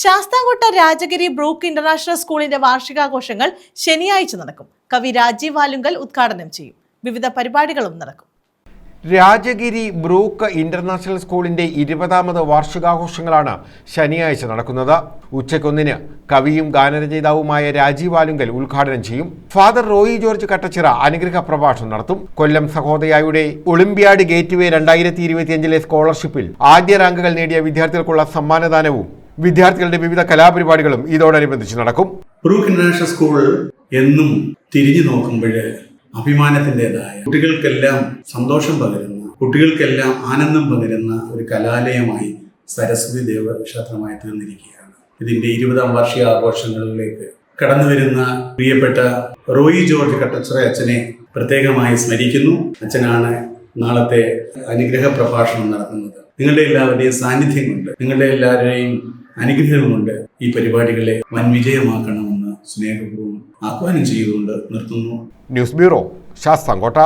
Sasthamkotta Rajagiri brook international സ്കൂളിന്റെ വാർഷികാഘോഷങ്ങൾ ശനിയാഴ്ച നടക്കും. കവി രാജീവ് വാലുങ്കൽ ഉദ്ഘാടനം ചെയ്യും. വിവിധ പരിപാടികളും നടക്കും. രാജഗിരി ബ്രൂക്ക് ഇന്റർനാഷണൽ സ്കൂളിന്റെ ഇരുപതാമത് വാർഷികാഘോഷങ്ങളാണ് ശനിയാഴ്ച നടക്കുന്നത്. ഉച്ചയ്ക്കൊന്നിന് കവിയും ഗാനരചയിതാവുമായ രാജീവ് ആലുങ്കൽ ഉദ്ഘാടനം ചെയ്യും. ഫാദർ റോയി ജോർജ് കട്ടച്ചിറ അനുഗ്രഹ പ്രഭാഷണം നടത്തും. കൊല്ലം സഹോദയായുടെ ഒളിമ്പ്യാഡ് ഗേറ്റ്വേ രണ്ടായിരത്തി ഇരുപത്തിയഞ്ചിലെ സ്കോളർഷിപ്പിൽ ആദ്യ റാങ്കുകൾ നേടിയ വിദ്യാർത്ഥികൾക്കുള്ള സമ്മാനദാനവും വിദ്യാർത്ഥികളുടെ വിവിധ കലാപരിപാടികളും ഇതോടനുബന്ധിച്ച് നടക്കും. ബ്രൂക്ക് ഇന്റർനാഷണൽ സ്കൂൾ എന്നും തിരിഞ്ഞു നോക്കുമ്പോൾ അഭിമാനത്തിന്റെതായ കുട്ടികൾക്കെല്ലാം സന്തോഷം പകരുന്ന കുട്ടികൾക്കെല്ലാം ആനന്ദം പകരുന്ന ഒരു കലാലയമായി സരസ്വതി ദേവക്ഷേത്രമായി തീർന്നിരിക്കുകയാണ്. ഇതിന്റെ ഇരുപതാം വാർഷിക ആഘോഷങ്ങളിലേക്ക് കടന്നു വരുന്ന പ്രിയപ്പെട്ട റോയി ജോർജ് കട്ടച്ചിറ അച്ഛനെ പ്രത്യേകമായി സ്മരിക്കുന്നു. അച്ഛനാണ് നാളത്തെ അനുഗ്രഹ പ്രഭാഷണം നടത്തുന്നത്. നിങ്ങളുടെ എല്ലാവരുടെയും സാന്നിധ്യം കൊണ്ട് നിങ്ങളുടെ എല്ലാവരുടെയും അനുഗ്രഹം കൊണ്ട് ഈ പരിപാടികളെ വൻ വിജയമാക്കണമെന്ന് സ്നേഹപൂർവം ആഹ്വാനം ചെയ്തുകൊണ്ട് നിർത്തുന്നു. News bureau Sasthamkotta.